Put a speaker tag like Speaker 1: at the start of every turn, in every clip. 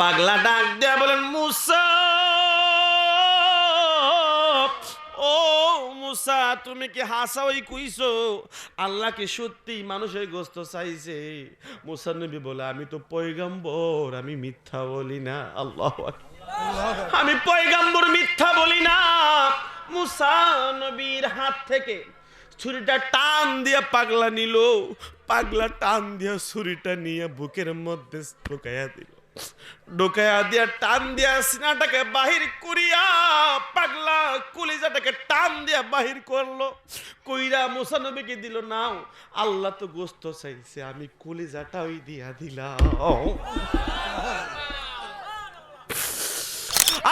Speaker 1: পাগলা ডাক দেয়া বলেন, মুসা, ও মুসা, তুমি কি হাসাওই কইছো? আল্লাহ কি সত্যি মানুষের গোস্ত চাইছে? মুসা নবী বলে, আমি তো পয়গাম্বর, আমি মিথ্যা বলি না, আল্লাহ আমি পয়গাম্বর, মিথ্যা বলি না। মুসা নবীর হাত থেকে ছুরিটা টান দিয়া পাগলা নিল। পাগলা টান দিয়া ছুরিটা নিয়ে বুকের মধ্যে ঢুকাইয়া দিল। ঢুকাইয়া দিয়া টান দিয়া সিনাটাকে বাহির করিয়া পাগলা কলিজাটাকে টান দিয়া বাহির করল। কইরা মুসানবীকে দিল, নাও, আল্লাহ তো গোস্ত চাইছে, আমি কলিজাটা ওই দিয়া দিলাম।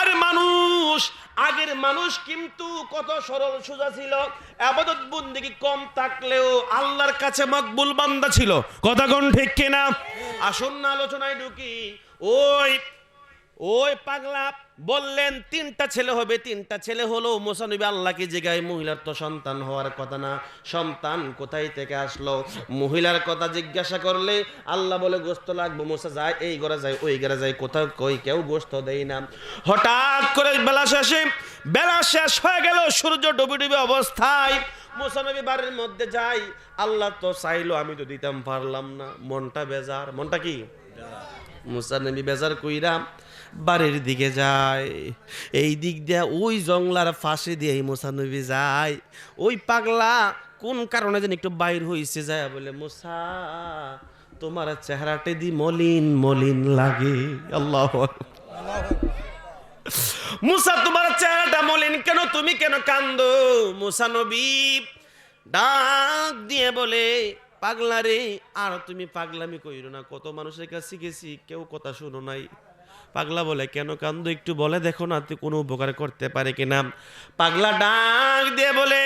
Speaker 1: আরে মানুষ, আগের মানুষ কিন্তু কত সরল সোজা ছিল, আবাদত বন্দিগি কম থাকলেও আল্লাহর কাছে মকবুল বান্দা ছিল। কথা কোন ঠিক কিনা? আসুন না আলোচনায় ঢুকি, ওই ওই পাগলা বললেন, তিনটা ছেলে হবে, তিনটা ছেলে হলো মোসানবী আল্লাহকে জিগায়, মহিলার তো সন্তান হওয়ার কথা না। সন্তান কোথায় থেকে আসলো? মহিলার কথা জিজ্ঞাসা করলে আল্লাহ বলে, গোস্ত লাগবো, মোসা যায়, এই ঘরে যায়, ওই ঘরে যায়, কোথাও কই, কেউ গোস্ত দেয় না। হঠাৎ করে বেলা শেষে, বেলা শেষ হয়ে গেল, সূর্য ডুবে ডুবে অবস্থায় মোসানবী বাড়ির মধ্যে যাই আল্লাহ তো চাইলো আমি তো দিতাম পারলাম না। মনটা বেজার। মনটা কি? মুসানবী বেজার কইরা বাড়ির দিকে যায়। এই দিক দিয়ে ওই জংলার ফাঁসে দিয়ে এই মুসা যায়। ওই পাগলা কোন কারণে যেন একটু বাইর হইছে যায় বলে মুসা তোমার চেহারাটে দি মলিন মলিন লাগে। আল্লাহ মুসা তোমার চেহারাটা মলিন তুমি কেন কান্দো? মুসা নবী ডাক দিয়ে বলে, পাগলা রে, আর তুমি পাগলামি কইরো না। কত মানুষের কাছে গেছি কেউ কথা শুনো নাই। পাগলা বলে, কেন কান্দো? একটু বলে দেখো না, তুই কোনো উপকার করতে পারে কিনা? পাগলা ডাক দিয়ে বলে,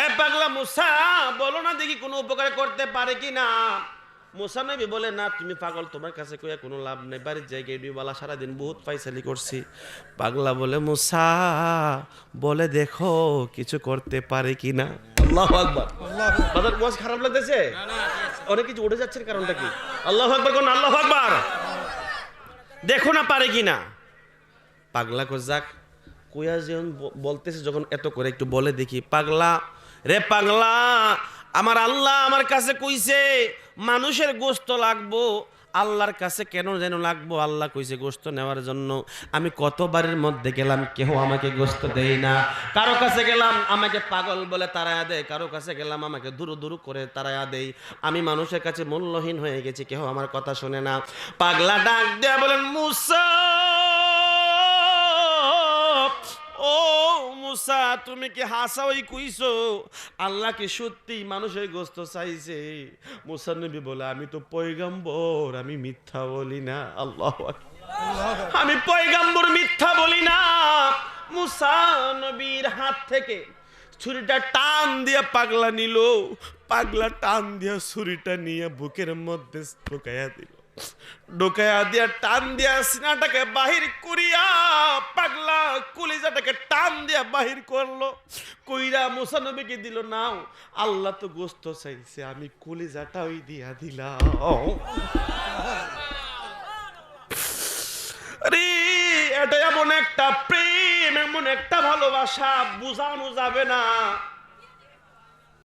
Speaker 1: এ পাগলা মুসা, বলো না দেখি কোনো উপকার করতে পারে কিনা? মুসা নবী বলে না তুমি পাগল তোমার কাছে কইয়া কোনো লাভ নেই। বাড়ির জায়গায় ডুবালা সারাদিন বহুত ফাইসালি করছি। পাগলা বলে মুসা বলে দেখো কিছু করতে পারে কিনা আল্লাহ আকবার। বাজার ওয়াজ খারাপ লাগতেছে? অনেক কিছু উঠে যাচ্ছে কারণটা কি? আল্লাহ আকবার কোন আল্লাহ আকবার? দেখো না পারে কিনা পাগলা কো যাক কুয়া যখন ব- বলতেছে যখন এত করে একটু বলে দেখি পাগলা রে পাগলা আমার আল্লাহ আমার কাছে কইছে, মানুষের গোস্ত লাগবো, আল্লাহর কাছে কেন যেন লাগবো? আল্লাহ কইছে, গোস্ত নেওয়ার জন্য আমি কতবারের মধ্যে গেলাম, কেউ আমাকে গোস্ত দেয় না। কারও কাছে গেলাম, আমাকে পাগল বলে তারায়া দেয়। কারও কাছে গেলাম, আমাকে দূর দূর করে তারায়া দেয়। আমি মানুষের কাছে মূল্যহীন হয়ে গেছি, কেউ আমার কথা শোনে না। পাগলা ডাক দেয়া বলেন, মুসা মুসা তুমি কি হাসাওই কইছো আল্লাহ কি সত্যি মানুষের গোস্ত চাইছে? মুসা নবী বলে, আমি তো পয়গাম্বর, আমি মিথ্যা বলি না। আল্লাহ আমি পয়গাম্বর, মিথ্যা বলি না। মুসা নবীর হাত থেকে ছুরিটা টান দিয়ে পাগলা নিল। পাগলা টান দিয়ে ছুরিটা নিয়ে বুকের মধ্যে ঢুকাইয়া দিল। ঢুকাইয়া দিয়া টান দিয়া সিনাটাকে বাহির করিয়া পাগলা কলিজাটাকে টান দিয়া বাহির করল, কইরা মোসানবীকে দিল, নাও, আল্লাহ তো গোস্ত চাইছে, আমি কলিজাটা ওই দিয়া দিলাম। এটা এমন একটা প্রেম, এমন একটা ভালোবাসা, বুঝানো যাবে না।